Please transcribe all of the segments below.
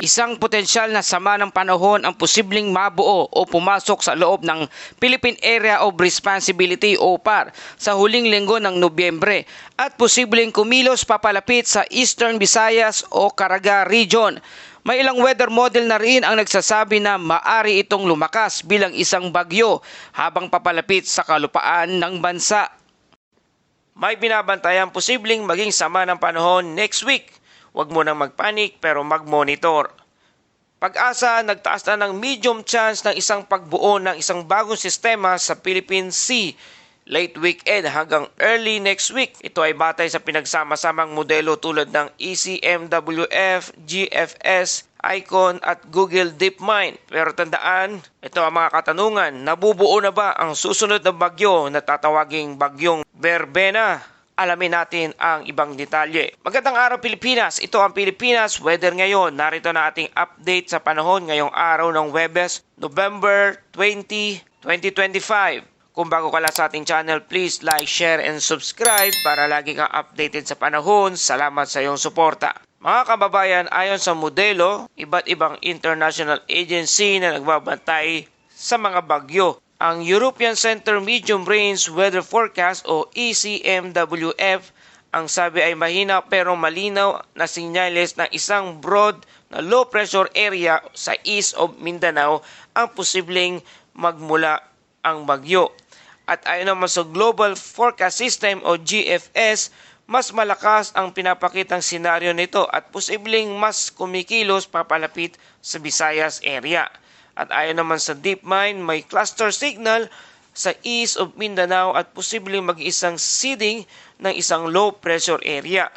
Isang potensyal na sama ng panahon ang posibleng mabuo o pumasok sa loob ng Philippine Area of Responsibility o PAR sa huling linggo ng Nobyembre at posibleng kumilos papalapit sa Eastern Visayas o Caraga Region. May ilang weather model na rin ang nagsasabi na maari itong lumakas bilang isang bagyo habang papalapit sa kalupaan ng bansa. May binabantayan posibleng maging sama ng panahon next week. Huwag mo nang magpanik pero mag-monitor. Pag-asa, nagtaas na ng medium chance ng isang pagbuo ng isang bagong sistema sa Philippine Sea late weekend hanggang early next week. Ito ay batay sa pinagsama-samang modelo tulad ng ECMWF, GFS, Icon at Google DeepMind. Pero tandaan, ito ang mga katanungan. Nabubuo na ba ang susunod na bagyo na tatawaging bagyong Verbena? Alamin natin ang ibang detalye. Magandang araw Pilipinas. Ito ang Pilipinas Weather ngayon. Narito na ating update sa panahon ngayong araw ng Webes, November 20, 2025. Kung bago ka lang sa ating channel, please like, share, and subscribe para lagi kang updated sa panahon. Salamat sa iyong suporta. Mga kababayan, ayon sa modelo, iba't ibang international agency na nagbabantay sa mga bagyo. Ang European Center Medium Range Weather Forecast o ECMWF ang sabi ay mahina pero malinaw na sinyales ng isang broad na low pressure area sa east of Mindanao ang posibleng magmula ang bagyo. At ayon naman sa Global Forecast System o GFS, mas malakas ang pinapakitang senaryo nito at posibleng mas kumikilos papalapit sa Visayas area. At ayon naman sa DeepMind, may cluster signal sa east of Mindanao at posibleng mag-isang seeding ng isang low pressure area.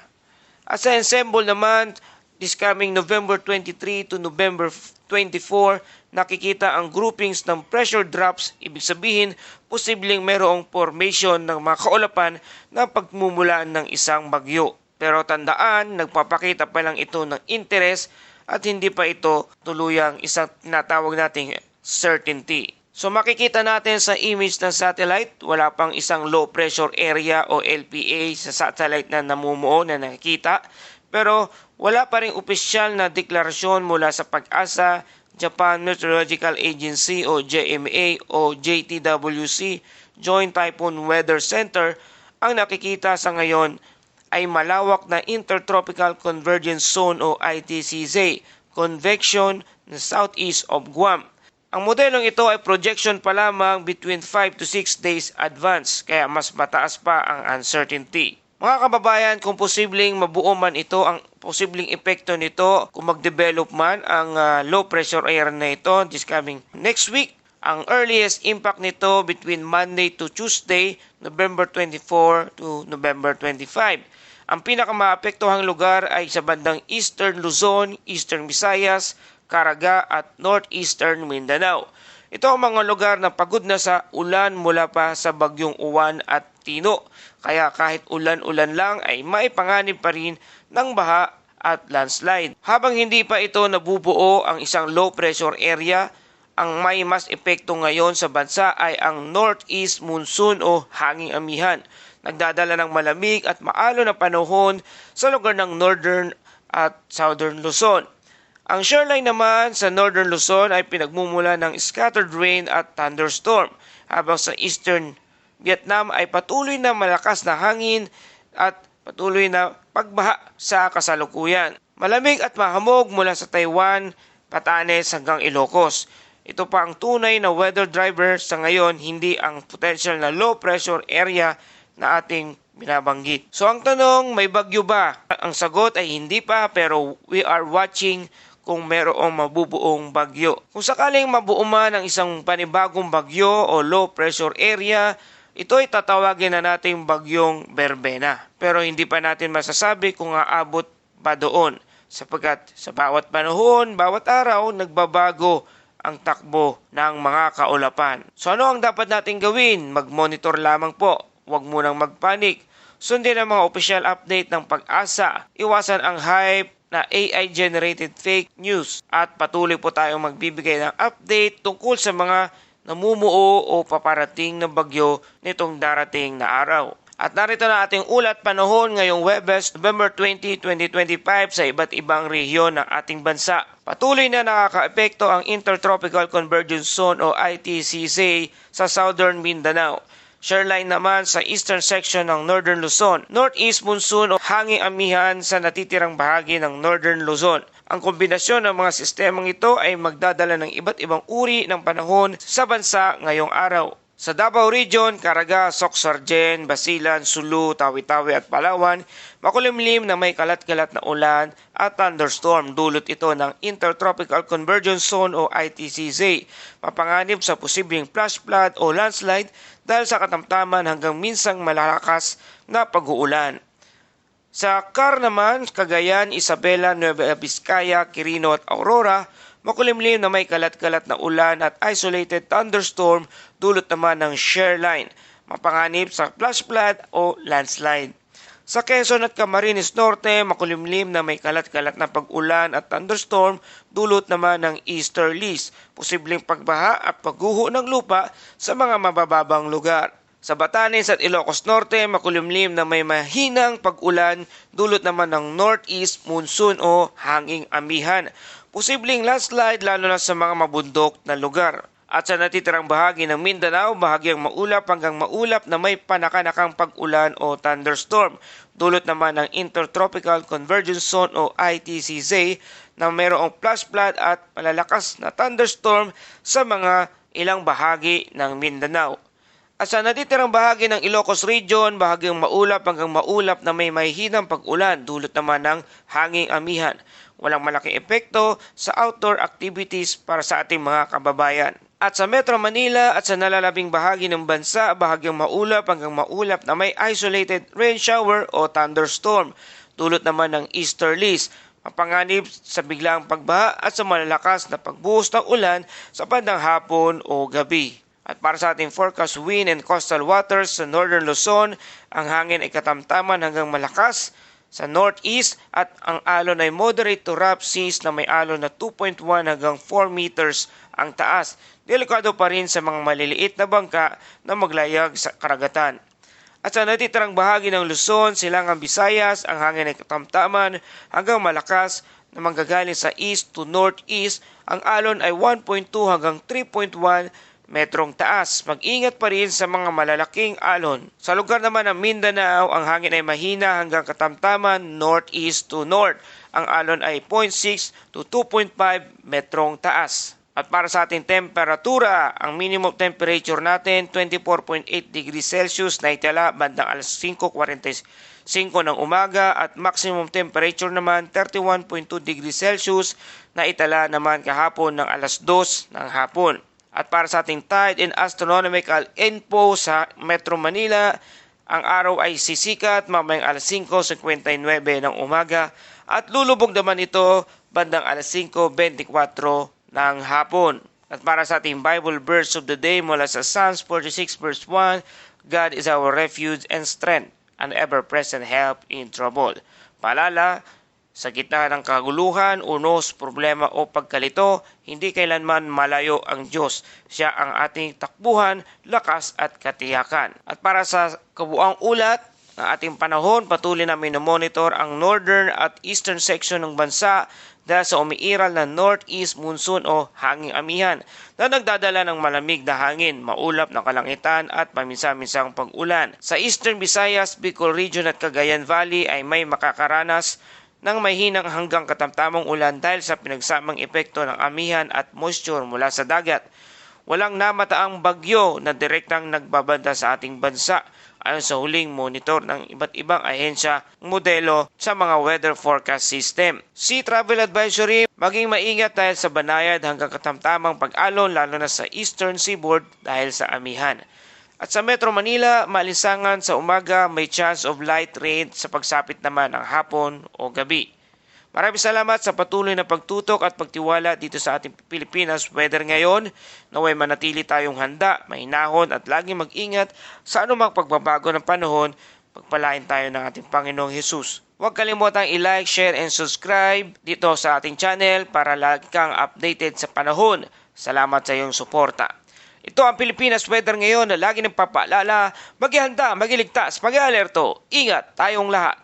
At sa ensemble naman, this coming November 23 to November 24, nakikita ang groupings ng pressure drops. Ibig sabihin, posibleng mayroong formation ng mga kaulapan na pagmumulan ng isang bagyo. Pero tandaan, nagpapakita pa lang ito ng interest at hindi pa ito tuluyang isang tinatawag nating certainty. So makikita natin sa image ng satellite, wala pang isang low pressure area o LPA sa satellite na namumuo na nakikita. Pero wala pa rin opisyal na deklarasyon mula sa pag-asa, Japan Meteorological Agency o JMA o JTWC, Joint Typhoon Weather Center, ang nakikita sa ngayon ay malawak na Intertropical Convergence Zone o ITCZ, convection na southeast of Guam. Ang modelong ito ay projection pa lamang between 5 to 6 days advance, kaya mas mataas pa ang uncertainty. Mga kababayan, kung posibleng mabuo man ito, ang posibleng epekto nito kung mag-develop man ang ah, low pressure area na ito this coming next week, ang earliest impact nito between Monday to Tuesday, November 24 to November 25. Ang pinakamaapektuhang lugar ay sa bandang Eastern Luzon, Eastern Visayas, Caraga at Northeastern Mindanao. Ito ang mga lugar na pagod na sa ulan mula pa sa bagyong Uwan at Tino. Kaya kahit ulan-ulan lang ay maipanganib pa rin ng baha at landslide. Habang hindi pa ito nabubuo ang isang low pressure area, ang may mas epekto ngayon sa bansa ay ang northeast monsoon o hanging amihan. Nagdadala ng malamig at maalo na panahon sa lugar ng northern at southern Luzon. Ang shoreline naman sa northern Luzon ay pinagmumula ng scattered rain at thunderstorm, habang sa eastern Vietnam ay patuloy na malakas na hangin at patuloy na pagbaha sa kasalukuyan. Malamig at mahamog mula sa Taiwan, Patanes hanggang Ilocos. Ito pa ang tunay na weather driver sa ngayon, hindi ang potential na low pressure area na ating binabanggit. So ang tanong, may bagyo ba? Ang sagot ay hindi pa pero we are watching kung merong mabubuong bagyo. Kung sakaling mabuo man ang isang panibagong bagyo o low pressure area, ito ay tatawagin na nating bagyong Berbena. Pero hindi pa natin masasabi kung aabot pa doon sapagkat sa bawat panahon, bawat araw, nagbabago ang takbo ng mga kaulapan. So ano ang dapat natin gawin? Mag-monitor lamang po. Huwag munang magpanik. Sundin ang mga official update ng pag-asa. Iwasan ang hype na AI-generated fake news at patuloy po tayong magbibigay ng update tungkol sa mga namumuo o paparating na bagyo nitong darating na araw. At narito na ating ulat panahon ngayong Webes, November 20, 2025 sa iba't ibang rehiyon ng ating bansa. Patuloy na nakakaepekto ang Intertropical Convergence Zone o ITCZ sa Southern Mindanao. Shoreline naman sa eastern section ng Northern Luzon. Northeast monsoon o hanging amihan sa natitirang bahagi ng Northern Luzon. Ang kombinasyon ng mga sistemang ito ay magdadala ng iba't ibang uri ng panahon sa bansa ngayong araw. Sa Davao Region, Caraga, Socsargen, Basilan, Sulu, Tawi-Tawi at Palawan, makulimlim na may kalat-kalat na ulan at thunderstorm. Dulot ito ng Intertropical Convergence Zone o ITCZ. Mapanganib sa posibleng flash flood o landslide dahil sa katamtaman hanggang minsang malalakas na pag-uulan. Sa Car naman, Cagayan, Isabela, Nueva Vizcaya, Quirino at Aurora, makulimlim na may kalat-kalat na ulan at isolated thunderstorm dulot naman ng shear line, mapanganib sa flash flood o landslide. Sa Quezon at Camarines Norte, makulimlim na may kalat-kalat na pag-ulan at thunderstorm dulot naman ng easterlies, posibleng pagbaha at pagguho ng lupa sa mga mabababang lugar. Sa Batanes at Ilocos Norte, makulimlim na may mahinang pag-ulan dulot naman ng northeast monsoon o hanging amihan. Posibleng landslide lalo na sa mga mabundok na lugar. At sa natitirang bahagi ng Mindanao, bahagyang maulap hanggang maulap na may panakanakang pag-ulan o thunderstorm. Dulot naman ng Intertropical Convergence Zone o ITCZ na mayroong flash flood at malalakas na thunderstorm sa mga ilang bahagi ng Mindanao. At sa natitirang bahagi ng Ilocos Region, bahagyang maulap hanggang maulap na may mahihinang pag-ulan dulot naman ng hanging amihan. Walang malaking epekto sa outdoor activities para sa ating mga kababayan. At sa Metro Manila at sa nalalabing bahagi ng bansa, bahagyang maulap hanggang maulap na may isolated rain shower o thunderstorm. Dulot naman ng easterlies mapanganib sa biglang pagbaha at sa malalakas na pagbuhos ng ulan sa bandang hapon o gabi. At para sa ating forecast wind and coastal waters sa northern Luzon, ang hangin ay katamtaman hanggang malakas sa northeast at ang alon ay moderate to rough seas na may alon na 2.1 hanggang 4 meters ang taas. Delikado pa rin sa mga maliliit na bangka na maglayag sa karagatan. At sa natitirang bahagi ng Luzon, Silangang Visayas, ang hangin ay katamtaman hanggang malakas na manggagaling sa east to northeast. Ang alon ay 1.2 hanggang 3.1 metrong taas. Mag-ingat pa rin sa mga malalaking alon. Sa lugar naman ng Mindanao, ang hangin ay mahina hanggang katamtaman northeast to north. Ang alon ay 0.6 to 2.5 metrong taas. At para sa ating temperatura, ang minimum temperature natin 24.8 degrees Celsius na itala bandang alas 5.45 ng umaga at maximum temperature naman 31.2 degrees Celsius na itala naman kahapon ng alas 2 ng hapon. At para sa ating tide and astronomical info sa Metro Manila, ang araw ay sisikat mamayang alas 5.59 ng umaga at lulubog naman ito bandang alas 5.24 ng hapon. At para sa ating Bible verse of the day mula sa Psalms 46 verse 1, God is our refuge and strength, an ever-present help in trouble. Paalala, sa gitna ng kaguluhan, unos, problema o pagkalito, hindi kailanman malayo ang Diyos. Siya ang ating takbuhan, lakas at katiyakan. At para sa kabuang ulat ng ating panahon, patuloy namin monitor ang northern at eastern section ng bansa dahil sa umiiral na northeast monsoon o hanging amihan na nagdadala ng malamig na hangin, maulap na kalangitan at paminsa-minsang pag-ulan. Sa Eastern Visayas, Bicol Region at Cagayan Valley ay may makakaranas ng mahinang hanggang katamtamang ulan dahil sa pinagsamang epekto ng amihan at moisture mula sa dagat. Walang namataang bagyo na direktang nagbabanda sa ating bansa ayon sa huling monitor ng iba't ibang ahensya modelo sa mga weather forecast system. Sea Travel Advisory, maging maingat dahil sa banayad hanggang katamtamang pag-alon lalo na sa eastern seaboard dahil sa amihan. At sa Metro Manila, malisangan sa umaga may chance of light rain sa pagsapit naman ng hapon o gabi. Maraming salamat sa patuloy na pagtutok at pagtiwala dito sa ating Pilipinas weather ngayon. Naway manatili tayong handa, mahinahon at laging mag-ingat sa anumang pagbabago ng panahon. Pagpalain tayo ng ating Panginoong Hesus. Huwag kalimutang i-like, share, and subscribe dito sa ating channel para lagi kang updated sa panahon. Salamat sa iyong suporta. Ito ang Pilipinas weather ngayon na lagi nagpapaalala, maghihanda, magiligtas, mag-alerto. Ingat tayong lahat.